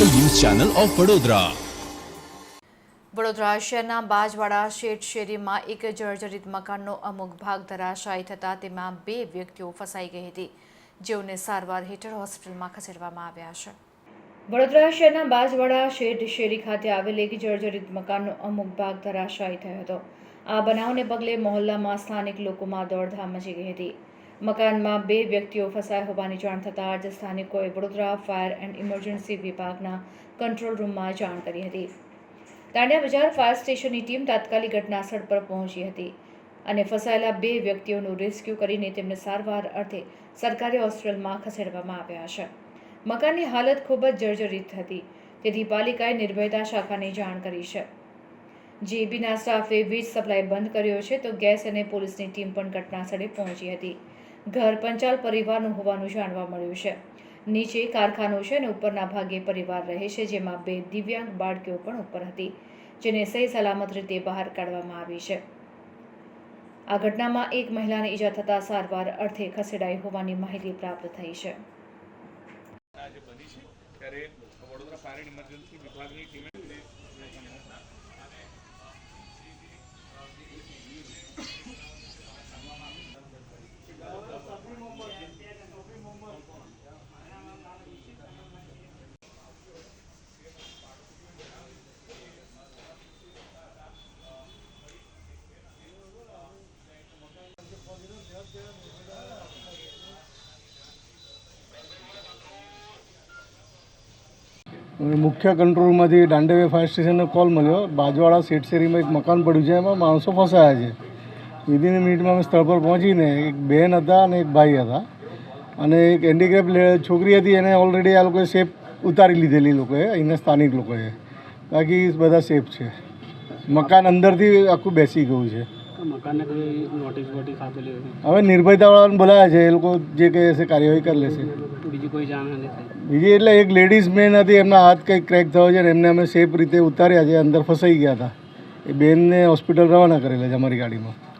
Channel of Vadodara. Vadodara શહેરના બાજવાડા શેઠ શેરીમાં એક જર્જરિત મકાનનો અમુક ભાગ ધરાશાયી થતાં તેમાં બે વ્યક્તિઓ ફસાઈ ગઈ હતી. જેઓને સારવાર હેઠળ હોસ્પિટલમાં ખસેડવામાં આવ્યા છે. વડોદરા શહેરના બાજવાડા શેઠ શેરી ખાતે આવેલ એક જર્જરિત મકાનનો અમુક ભાગ ધરાશાયી થયો હતો. આ બનાવને પગલે મહોલ્લામાં સ્થાનિક લોકોમાં દોડધામ મચી ગઈ હતી. મકાનમાં બે વ્યક્તિઓ ફસાયા હોવાની જાણ થતાં જ સ્થાનિકોએ વડોદરા ફાયર એન્ડ ઇમરજન્સી વિભાગના કંટ્રોલ રૂમમાં જાણ કરી હતી. દાંડિયા બજાર ફાયર સ્ટેશનની ટીમ તાત્કાલિક ઘટનાસ્થળ પર પહોંચી હતી અને ફસાયેલા બે વ્યક્તિઓનું રેસ્ક્યુ કરીને તેમને સારવાર અર્થે સરકારી હોસ્પિટલમાં ખસેડવામાં આવ્યા છે. મકાનની હાલત ખૂબ જ જર્જરિત હતી, તેથી પાલિકાએ નિર્ભયતા શાખાને જાણ કરી છે. જેબીના સ્ટાફે વીજ સપ્લાય બંધ કર્યો છે તો ગેસ અને પોલીસની ટીમ પણ ઘટનાસ્થળે પહોંચી હતી. ઘર પંચાલ પરિવારનું હોવાનું જાણવા મળ્યું છે. નીચે કારખાનું છે અને ઉપરના ભાગે પરિવાર રહે છે, જેમાં બે દિવ્યાંગ બાળકીઓ પણ ઉપર હતી, જેને સહી સલામત રીતે બહાર કાઢવામાં આવી છે. આ ઘટનામાં એક મહિલાને ઈજા થતાં સારવાર અર્થે ખસેડાઈ હોવાની માહિતી પ્રાપ્ત થઈ છે. ત્યારે વડોદરા ફાયર એન્ડ ઇમરજન્સી વિભાગની ટીમે મુખ્ય કંટ્રોલમાંથી દાંડેવે ફાયર સ્ટેશનને કોલ મળ્યો. બાજુવાળા શેઠ શેરીમાં એક મકાન પડ્યું છે એમાં માણસો ફસાયા છે. વિધિન મિનિટમાં અમે સ્થળ પર પહોંચીને એક બહેન હતા અને એક ભાઈ હતા. અને એક હેન્ડીક્રેપ છોકરી હતી એને ઓલરેડી આ લોકોએ સેફ ઉતારી લીધેલી લોકોએ અહીંના સ્થાનિક લોકોએ. બાકી બધા સેફ છે. મકાન અંદરથી આખું બેસી ગયું છે? હવે નિર્ભયતાવાળાને બોલાયા છે એ લોકો જે કહે છે કાર્યવાહી કરી લેશે. બીજી કોઈ જાણ નથી બીજી એટલે એક લેડીઝ મેન હતી, એમના હાથ કંઈક ક્રેક થયો છે એમને અમે સેફ રીતે ઉતાર્યા છે, અંદર ફસાઈ ગયા હતા. એ બેનને હોસ્પિટલ રવાના કરેલા છે અમારી ગાડીમાં.